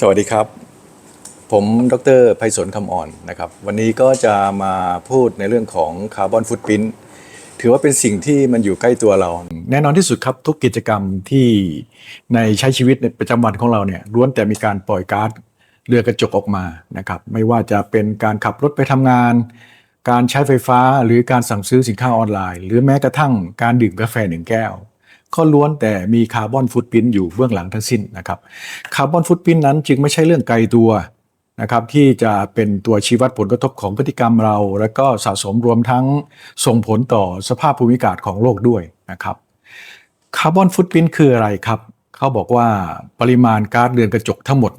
สวัสดีครับ ผมดรไพศลคำอ่อนนะครับ วันนี้ก็จะมาพูดในเรื่องของคาร์บอนฟุตพิ้นถือว่าเป็นสิ่งที่มันอยู่ใกล้ตัวเรา แน่นอนที่สุดครับทุกกิจกรรมที่ในใช้ชีวิตในประจำวันของเราเนี่ยล้วนแต่มีการปล่อยก๊าซเรือกระจกออกมานะครับ ไม่ว่าจะเป็นการขับรถไปทำงาน การใช้ไฟฟ้าหรือการสั่งซื้อสินค้าออนไลน์ หรือแม้กระทั่งการดื่มกาแฟหนึ่งแก้ว ก็ล้วนแต่มีคาร์บอนฟุตพิ้นอยู่เบื้องหลังทั้งสิ้นนะครับคาร์บอนฟุตพิ้นนั้นจึงไม่ใช่เรื่องไกลตัวนะครับที่จะเป็นตัวชี้วัดผลกระทบของพฤติกรรมเรา และก็สะสมรวมทั้งส่งผลต่อสภาพภูมิอากาศของโลกด้วยนะครับคาร์บอนฟุตพิ้นคืออะไรครับ เขาบอกว่าปริมาณก๊าซเรือนกระจกทั้งหมด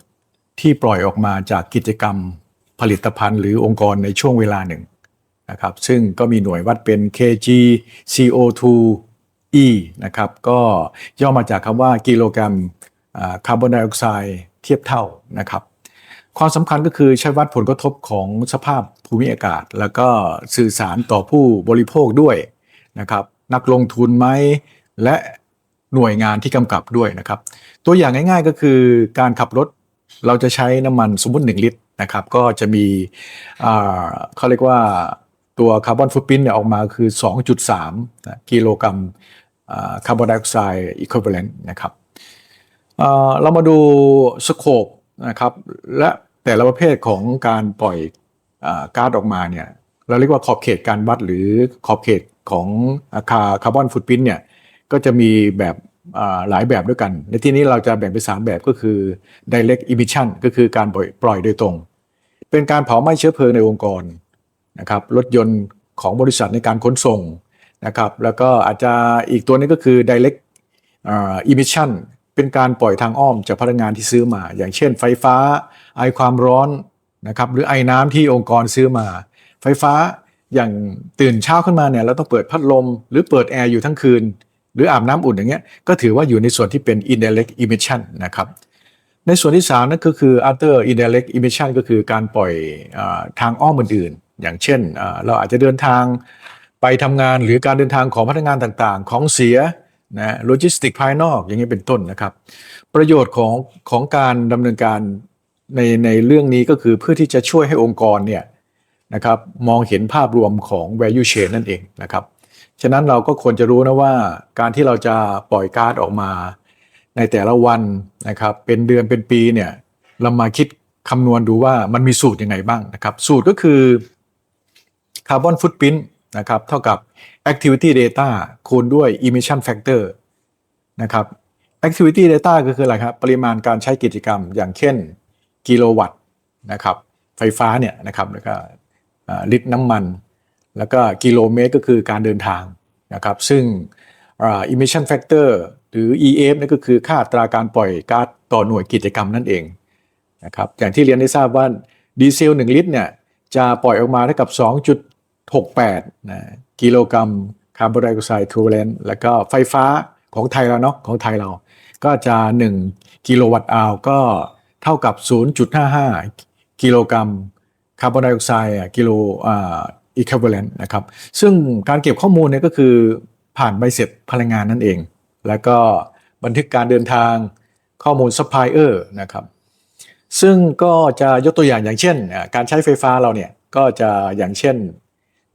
ที่ปล่อยออกมาจากกิจกรรมผลิตภัณฑ์หรือองค์กรในช่วงเวลาหนึ่งนะครับซึ่งก็มีหน่วยวัดเป็น kg CO2 e นะครับก็ย่อมาจากคำว่ากิโลกรัมคาร์บอนไดออกไซด์เทียบเท่านะครับความสำคัญก็คือใช้วัดผลกระทบของสภาพภูมิอากาศ แล้วก็สื่อสารต่อผู้บริโภคด้วยนะครับนักลงทุนไหมและหน่วยงานที่กำกับด้วยนะครับ ตัวอย่างง่ายๆก็คือการขับรถเราจะใช้น้ำมันสมมติ 1 ลิตรนะครับ ก็จะมีเขาเรียกว่าตัวคาร์บอนฟุตพิ้นเนี่ยออกมาคือ 2.3 กิโลกรัม คาร์บอนไดออกไซด์อีควอเวเลนต์นะครับเรามาดูสโคปนะครับและแต่ละประเภทของการปล่อยอก๊าซออกมาเนี่ยเราเรียกว่าขอบเขตการวัดหรือขอบเขตของอาคาคาร์บอนฟุตพิ้นเนี่ยก็จะมีแบบหลายแบบด้วยกัน ในที่นี้เราจะแบ่งเป็น 3 แบบก็คือ direct emission ก็คือการปล่อยปล่อยโดยตรง เป็นการเผาไหม้เชื้อเพลิงในองค์กรนะครับรถยนต์ของบริษัทในการขนส่ง นะครับแล้วก็อาจจะอีกตัวนึงก็คือ direct อ emission เป็นการปล่อยทางอ้อมจากพลังงานที่ซื้อมา อย่างเช่น ไฟฟ้าไอความร้อนนะครับหรือไอน้ำที่องค์กรซื้อมา ไฟฟ้าอย่างตื่นเช้าขึ้นมาเนี่ยเราต้องเปิดพัดลม หรือเปิดแอร์อยู่ทั้งคืน หรืออาบน้ำอุ่นอย่างเงี้ยก็ถือว่าอยู่ในส่วนที่เป็น indirect emission นะครับในส่วนที่ 3 นั่นก็คือ other indirect emission ก็คือการปล่อยอทางอ้อมอื่นๆ อย่างเช่นเราอาจจะเดินทาง ไปทำงานหรือการเดินทางของพนักงานต่างๆ ของเสียนะโลจิสติกภายนอกอย่างนี้เป็นต้นนะครับ ประโยชน์ของของการดำเนินการในในเรื่องนี้ก็คือเพื่อที่จะช่วยให้องค์กรเนี่ยนะครับมองเห็นภาพรวมของ value chain นั่นเองนะครับ ฉะนั้นเราก็ควรจะรู้นะว่าการที่เราจะปล่อยก๊าซออกมา ในแต่ละวันนะครับเป็นเดือนเป็นปีเนี่ยเรามาคิดคำนวณดูว่ามันมีสูตรยังไงบ้างนะครับ สูตรก็คือคาร์บอนฟุตพิ้น นะครับเท่ากับ activity data คูณด้วย emission factor นะครับ activity data ก็คืออะไรครับ ปริมาณการใช้กิจกรรม อย่างเช่น กิโลวัตต์นะครับไฟฟ้าเนี่ยนะครับแล้วก็ลิตรน้ำมัน แล้วก็กิโลเมตรก็คือการเดินทางนะครับซึ่ง emission factor หรือ EF นั่นก็คือค่าอัตราการปล่อยก๊าซต่อหน่วยกิจกรรมนั่นเองนะครับอย่างที่เรียนได้ทราบว่าดีเซล 1 ลิตรเนี่ยจะปล่อยออกมาเท่ากับ 68นะกิโลกรัมคาร์บอนไดออกไซด์ทูเลนแล้วก็ไฟฟ้าของไทยเราเนาะของไทยเรา ก็จะ 1 กิโลวัตต์อาวก็เท่ากับ 0.55 กิโลกรัมคาร์บอนไดออกไซด์กิโลอ่า equivalent นะครับ ซึ่งการเก็บข้อมูลเนี่ยก็คือผ่านใบเสร็จพลังงานนั่นเอง แล้วก็บันทึกการเดินทางข้อมูล supplier นะครับ ซึ่งก็จะยกตัวอย่างอย่างเช่น การใช้ไฟฟ้าเราเนี่ย ก็จะอย่างเช่น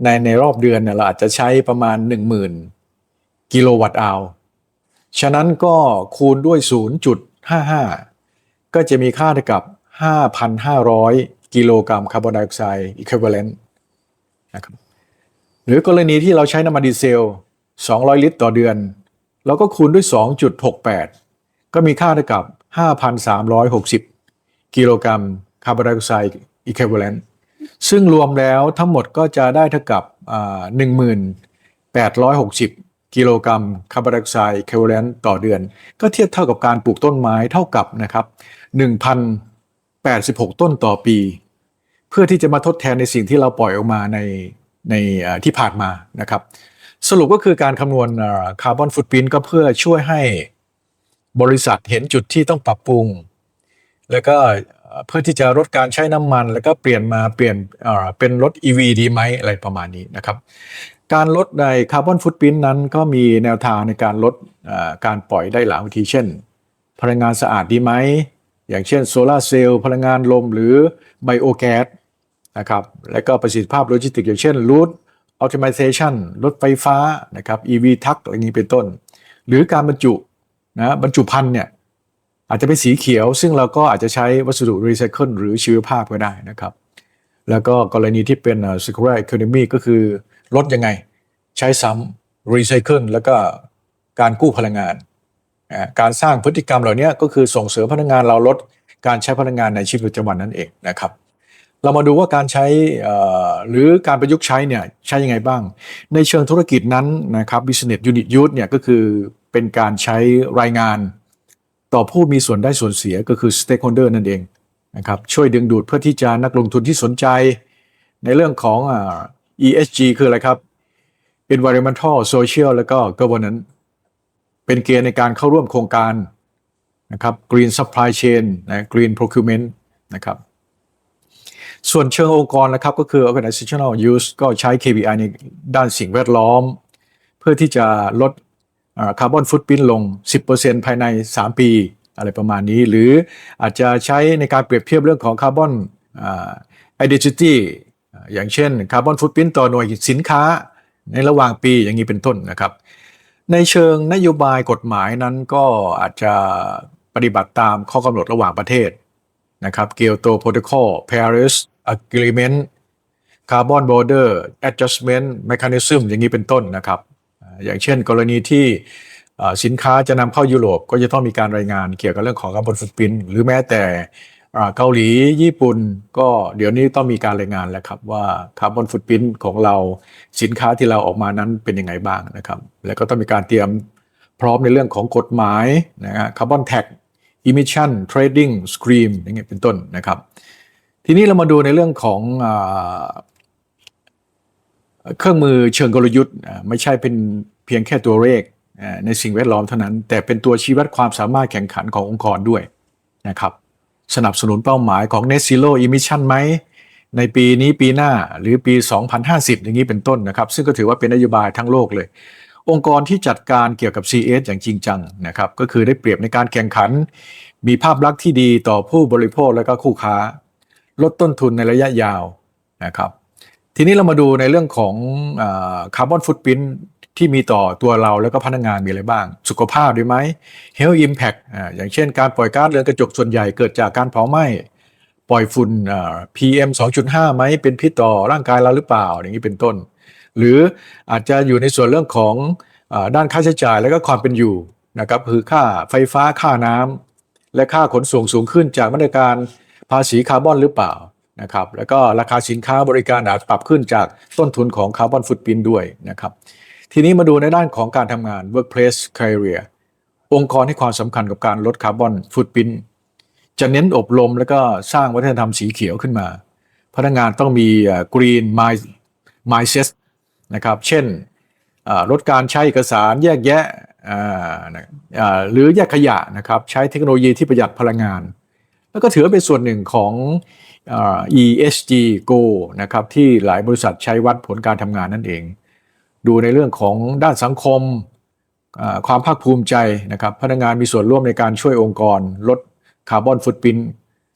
ในในรอบเดือนเนี่ยเราอาจจะใช้ประมาณ 10,000 กิโลวัตต์อาวฉะนั้นก็คูณด้วย 0.55 ก็จะมีค่าเท่ากับ 5,500 กิโลกรัมคาร์บอนไดออกไซด์ equivalent นะครับหรือกรณีที่เราใช้น้ำมันดีเซล 200 ลิตรต่อเดือน เราก็คูณด้วย 2.68 ก็มีค่าเท่ากับ 5,360 กิโลกรัมคาร์บอนไดออกไซด์ equivalent ซึ่งรวมแล้วทั้งหมดก็จะได้เท่ากับอ่า1,860 กิโลกรัมคาร์บอนไดออกไซด์ equivalent ต่อเดือน ก็เทียบเท่ากับการปลูกต้นไม้เท่ากับนะครับ1,086 ต้นต่อปี เพื่อที่จะมาทดแทนในสิ่งที่เราปล่อยออกมาในในที่ผ่านมานะครับ สรุปก็คือการคำนวณคาร์บอนฟุตพิ้นก็เพื่อช่วยให้บริษัทเห็นจุดที่ต้องปรับปรุง แล้วก็ เพื่อที่จะลดการใช้น้ำมัน แล้วก็เปลี่ยนมาเปลี่ยนเป็นรถ EV ดีไหมอะไรประมาณนี้นะครับการลดในคาร์บอนฟุตพิ้นนั้นก็มีแนวทางในการลดการปล่อยได้หลายวิธีเช่น พลังงานสะอาดดีไหม อย่างเช่นโซลาเซลล์พลังงานลมหรือไบโอแก๊สนะครับและก็ประสิทธิภาพโลจิสติก อย่างเช่นรูทอ t ติมิเ t ชันรถไฟฟ้านะครับ EV ทักอะไรนี้เป็นต้น หรือการบรรจุนะบรรจุภัณฑ์เนี่ย อาจจะเป็นสีเขียว ซึ่งเราก็อาจจะใช้วัสดุรีไซเคิลหรือชีวภาพก็ได้นะครับ แล้วก็กรณีที่เป็น circular economy ก็คือลดยังไงใช้ซ้ำรีไซเคิลแล้วก็การกู้พลังงาน การสร้างพฤติกรรมเหล่านี้ก็คือส่งเสริมพนักงานเราลดการใช้พลังงานในชีวิตประจำวันนั่นเองนะครับเรามาดูว่าการใช้หรือการประยุกต์ใช้เนี่ยใช้ยังไงบ้าง ในเชิงธุรกิจนั้นนะครับ business unit use เนี่ยก็คือเป็นการใช้รายงาน ต่อผู้มีส่วนได้ส่วนเสียก็คือ stakeholder นั่นเองนะครับช่วยดึงดูดเพื่อที่จะนักลงทุนที่สนใจ ในเรื่องของอ่า ESG คืออะไรครับ environmental social แล้วก็ governance เป็นเกณฑ์ในการเข้าร่วมโครงการนะครับ green supply chain นะ green procurement นะครับส่วนเชิงองค์กรนะครับก็คือ organizational use ก็ใช้ KPI ในด้านสิ่งแวดล้อม เพื่อที่จะลด คาร์บอนฟุตพิ้นลง 10%ภายใน 3 ปี อะไรประมาณนี้ หรืออาจจะใช้ในการเปรียบเทียบเรื่องของคาร์บอน identity อ่าอย่างเช่นคาร์บอนฟุตพิ้นต่อหน่วยสินค้าในระหว่างปีอย่างนี้เป็นต้นนะครับ ในเชิงนโยบายกฎหมายนั้นก็อาจจะปฏิบัติตามข้อกำหนดระหว่างประเทศนะครับ Kyoto Protocol Paris Agreement Carbon Border Adjustment Mechanism อย่างนี้เป็นต้นนะครับ อย่างเช่น กรณีที่สินค้าจะนำเข้ายุโรปก็จะต้องมีการรายงานเกี่ยวกับเรื่องของคาร์บอนฟุตพิ้นหรือแม้แต่เกาหลีญี่ปุ่นก็เดี๋ยวนี้ต้องมีการรายงานแล้วครับว่าคาร์บอนฟุตพิ้นของเราสินค้าที่เราออกมานั้นเป็นยังไงบ้างนะครับ แล้วก็ต้องมีการเตรียมพร้อมในเรื่องของกฎหมายนะฮะคาร์บอนแท็ก emission trading scheme อย่างเงี้ยเป็นต้นนะครับ ทีนี้เรามาดูในเรื่องของ เครื่องมือเชิงกลยุทธ์ไม่ใช่เป็นเพียงแค่ตัวเลขในสิ่งแวดล้อมเท่านั้น แต่เป็นตัวชี้วัดความสามารถแข่งขันขององค์กรด้วยนะครับสนับสนุนเป้าหมายของ Net Zero Emission ไหม ในปีนี้ปีหน้าหรือปี 2050 อย่างนี้เป็นต้นนะครับ ซึ่งก็ถือว่าเป็นนโยบายทั้งโลกเลย องค์กรที่จัดการเกี่ยวกับ CS อย่างจริงจังนะครับก็คือได้เปรียบในการแข่งขัน มีภาพลักษณ์ที่ดีต่อผู้บริโภคและก็คู่ค้า ลดต้นทุนในระยะยาวนะครับ ทีนี้เรามาดูในเรื่องของคาร์บอนฟุตพิ้นที่มีต่อตัวเราแล้วก็พนักงานมีอะไรบ้าง สุขภาพด้วยไหม Health Impact อ่าอย่างเช่นการปล่อยก๊าซเรือนกระจกส่วนใหญ่เกิดจากการเผาไหม้ปล่อยฝุ่นอ่า PM 2.5 ไหมเป็นพิษต่อร่างกายเราหรือเปล่าอย่างนี้เป็นต้น หรืออาจจะอยู่ในส่วนเรื่องของอด้านค่าใช้จ่ายแล้วก็ความเป็นอยู่นะครับคือค่าไฟฟ้าค่าน้ำและค่าขนส่งสูงขึ้นจากมาตรการภาษีคาร์บอนหรือเปล่า นะครับแล้วก็ราคาสินค้าบริการอาจปรับขึ้นจากต้นทุนของคาร์บอนฟุตพินด้วยนะครับทีนี้มาดูในด้านของการทำงาน workplace career องค์กรให้ความสำคัญกับการลดคาร์บอนฟุตพินจะเน้นอบรมแล้วก็สร้างวัฒนธรรมสีเขียวขึ้นมา พนักงานต้องมี green mind mindset นะครับเช่นลดการใช้เอกสารแยกแยะอ่านะหรือแยกขยะนะครับใช้เทคโนโลยีที่ประหยัดพลังงาน แล้วก็ถือเป็นส่วนหนึ่งของ ESG Go นะครับที่หลายบริษัทใช้วัดผลการทำงานนั่นเอง ดูในเรื่องของด้านสังคม ความภาคภูมิใจนะครับพนักงานมีส่วนร่วมในการช่วยองค์กร ลดคาร์บอนฟุตพิ้น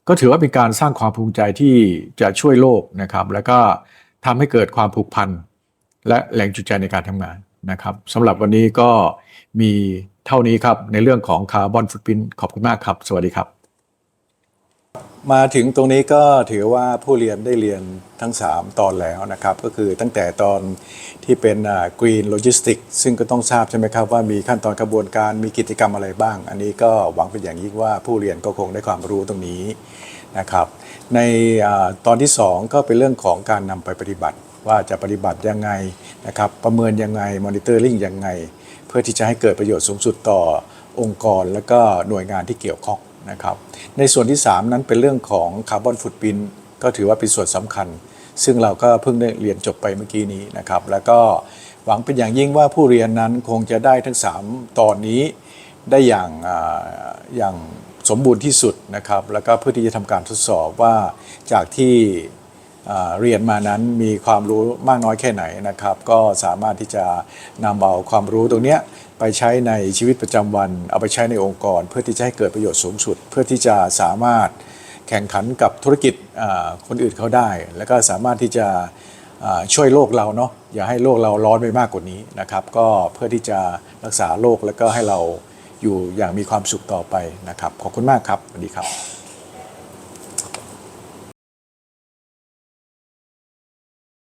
ก็ถือว่าเป็นการสร้างความภูมิใจที่จะช่วยโลกนะครับแล้วก็ทำให้เกิดความผูกพันและแรงจูงใจในการทำงานนะครับสำหรับวันนี้ก็มีเท่านี้ครับในเรื่องของคาร์บอนฟุตพิ้นขอบคุณมากครับ สวัสดีครับ มาถึงตรงนี้ก็ถือว่าผู้เรียนได้เรียนทั้ง 3 ตอนแล้วนะครับ ก็คือตั้งแต่ตอนที่เป็นกรีนโลจิสติกซึ่งก็ต้องทราบใช่ไหมครับว่ามีขั้นตอนกระบวนการมีกิจกรรมอะไรบ้าง อันนี้ก็หวังเป็นอย่างยิ่งว่าผู้เรียนก็คงได้ความรู้ตรงนี้นะครับในอตอนที่ 2 ก็เป็นเรื่องของการนำไปปฏิบัติ ว่าจะปฏิบัติยังไงนะครับประเมินยังไงมอนิเตอร์ลิงยังไง เพื่อที่จะให้เกิดประโยชน์สูงสุดต่อองค์กรและก็หน่วยงานที่เกี่ยวข้อง นะครับในส่วนที่ 3 นั้นเป็นเรื่องของคาร์บอนฟุตพินก็ถือว่าเป็นส่วนสำคัญ ซึ่งเราก็เพิ่งได้เรียนจบไปเมื่อกี้นี้นะครับ แล้วก็หวังเป็นอย่างยิ่งว่าผู้เรียนนั้นคงจะได้ทั้ง 3 ตอนนี้ได้อย่างอย่างสมบูรณ์ที่สุดนะครับ แล้วก็เพื่อที่จะทำการทดสอบว่าจากที่ เรียนมานั้นมีความรู้มากน้อยแค่ไหนนะครับ ก็สามารถที่จะนำเอาความรู้ตรงเนี้ยไปใช้ในชีวิตประจำวัน เอาไปใช้ในองค์กร เพื่อที่จะให้เกิดประโยชน์สูงสุด เพื่อที่จะสามารถแข่งขันกับธุรกิจคนอื่นเขาได้ แล้วก็สามารถที่จะช่วยโลกเราเนาะอย่าให้โลกเราร้อนไปมากกว่านี้นะครับ ก็เพื่อที่จะรักษาโลกแล้วก็ให้เราอยู่อย่างมีความสุขต่อไปนะครับ ขอบคุณมากครับสวัสดีครับ